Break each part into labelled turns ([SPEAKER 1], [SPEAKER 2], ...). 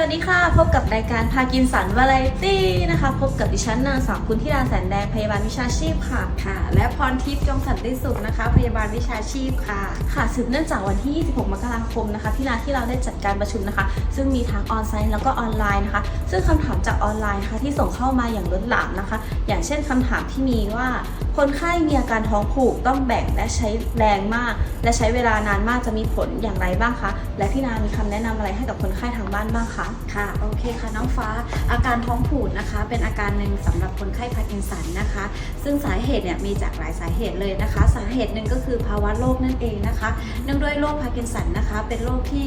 [SPEAKER 1] วัสดีค่ะ พบกับรายการพากินสันวาไรตี้นะคะ พบกับดิฉันนางสาวคุณธิดาแสนแดงพยาบาลวิชาชีพค่ะ
[SPEAKER 2] ค่ะ และพรทิพย์จงสันติสุขนะคะ พยาบาลวิชาชีพค่ะ
[SPEAKER 1] ค่ะสืบเนื่องจากวันที่ 26 มกราคมนะคะ ที่ร้านที่เราได้จัดการประชุมนะคะ ซึ่งมีทั้งออนไลน์แล้วก็ออนไลน์นะคะ ซึ่งคำถามจากออนไลน์นะคะที่ส่งเข้ามาอย่างล้นหลามนะคะ อย่างเช่นคำถามที่มีว่า คนไข้มีอาการท้องผูกต้องแบ่งและใช้แรงมาก และใช้เวลานานมากจะมีผลอย่างไรบ้างคะ และพี่นามีคำแนะนำอะไรให้กับคนไข้ทางบ้านบ้างคะ
[SPEAKER 2] ค่ะ โอเคค่ะน้องฟ้า อาการท้องผูดนะคะ เป็นอาการหนึ่งสำหรับคนไข้พาร์กินสันนะคะ ซึ่งสาเหตุเนี่ยมีจากหลายสาเหตุเลยนะคะ สาเหตุหนึ่งก็คือภาวะโรคนั่นเองนะคะ เนื่องด้วยโรคพาร์กินสันนะคะ เป็นโรคที่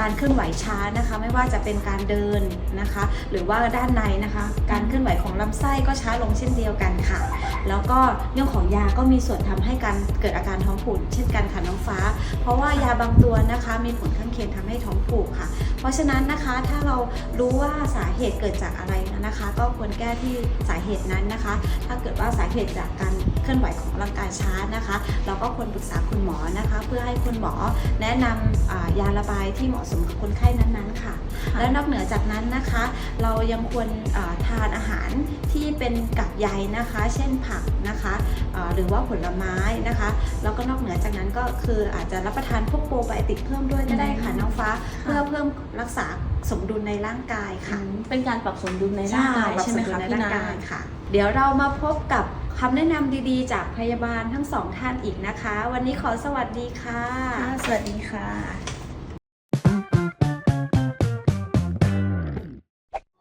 [SPEAKER 2] การเคลื่อนไหวช้านะคะ ไม่ว่าจะเป็นการเดินนะคะ หรือว่าด้านในนะคะ การเคลื่อนไหวของลำไส้ก็ช้าลงเช่นเดียวกันค่ะ แล้วก็เรื่องของยาก็มีส่วนทำให้การเกิดอาการท้องผูกเช่นกันค่ะน้องฟ้า เพราะว่ายาบางตัวนะคะ มีผลข้างเคียงทำให้ท้องผูกค่ะเพราะฉะนั้นนะคะถ้าเรารู้ว่าสาเหตุเกิดจากอะไรนะคะ ก็ควรแก้ที่สาเหตุนั้นนะคะ ถ้าเกิดว่าสาเหตุจากการเคลื่อนไหวของร่างกายช้านะคะ เราก็ควรปรึกษาคุณหมอนะคะ เพื่อให้คุณหมอแนะนำอ่ายาระบายที่เหมาะสมกับคนไข้นั้นๆค่ะ และนอกเหนือจากนั้นนะคะ เรายังควรอ่าทานอาหารที่เป็นกับใยนะคะ เช่นผักนะคะอ่าหรือว่าผลไม้นะคะ แล้วก็นอกเหนือจากนั้นก็คืออาจจะรับประทานพวกโปรไบโอติกเพิ่มด้วยก็ได้ค่ะน้องฟ้าเพื่อเพิ่มรักษาสมดุลในร่างกายค่ะ
[SPEAKER 1] เป็นการปรับสมดุลในร่างกาย
[SPEAKER 2] ปรับ
[SPEAKER 1] ใช่
[SPEAKER 2] ส
[SPEAKER 1] ไหม
[SPEAKER 2] มดุล
[SPEAKER 1] คะ
[SPEAKER 2] ใน
[SPEAKER 1] พี่
[SPEAKER 2] ร่าง
[SPEAKER 1] นา
[SPEAKER 2] กายค่ะ เดี๋ยวเรามาพบกับคำแนะนำดีๆ จากพยาบาลทั้งสองท่านอีกนะคะ วันนี้ขอสวัสดีค่ะ
[SPEAKER 1] ค่ะสวัสดีค่ะ